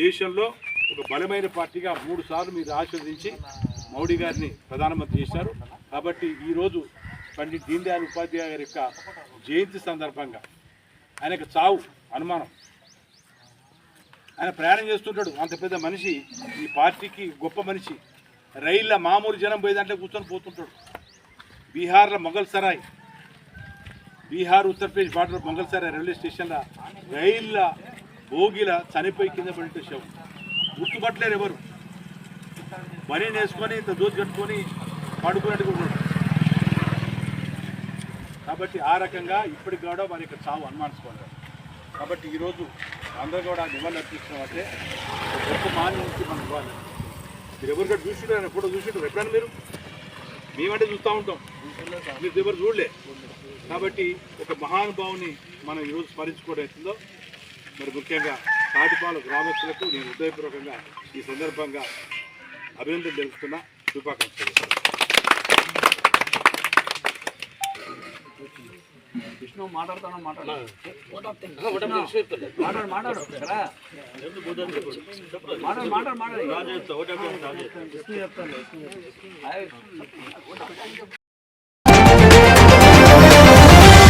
దేశంలో ఒక బలమైన పార్టీగా మూడు సార్లు మీరు ఆశీర్వదించి మోడీ గారిని ప్రధానమంత్రి చేశారు. కాబట్టి ఈరోజు పండిట్ దీన్ దయాళ్ ఉపాధ్యాయ గారి యొక్క జయంతి సందర్భంగా ఆయనకు చావు అనుమానం. ఆయన ప్రయాణం చేస్తుంటాడు. అంత పెద్ద మనిషి ఈ పార్టీకి గొప్ప మనిషి. రైళ్ళ మామూలు జనం పోయే దాంట్లో కూర్చొని పోతుంటాడు. బీహార్లో మొఘల్ సరాయ్. బీహార్ ఉత్తరప్రదేశ్ బార్డర్ మొఘల్ సరాయ్ రైల్వే స్టేషన్లో రైళ్ళ భోగిల చనిపోయి కింద పడితే శవం. గుర్తుపట్టలేరు ఎవరు? పని వేసుకొని ఇంత దోచి కట్టుకొని పడుకున్నట్టుగా కూడా కాబట్టి ఆ రకంగా ఇప్పటికి కూడా వారి యొక్క చావు అనుమానించుకోలేదు. కాబట్టి ఈరోజు అందరూ కూడా నివాళులు అర్పిస్తున్నాం అంటే గొప్ప మాని నుంచి మనం ఇవ్వాలి మీరు ఎవరు కూడా చూసిరు ఆయన ఫోటో చూసిరు ఎప్పుడైనా మీరు? మేమంటే చూస్తూ ఉంటాం. మీరు ఎవరు చూడలే. కాబట్టి ఒక మహానుభావుని మనం ఈరోజు స్మరించుకోవడం అవుతుందో మరి ముఖ్యంగా తాటిపాలు గ్రామస్తులకు నేను హృదయపూర్వకంగా ఈ సందర్భంగా అభినందన తెలుపుతున్నా. శుభాకాంక్షలు విష్ణు మాట్లాడుతాను? మాట్లాడు. మాట్లాడు మాట్లాడు. మాట్లాడు. మాట్లాడు మాట్లాడు విష్ణు చెప్తాను.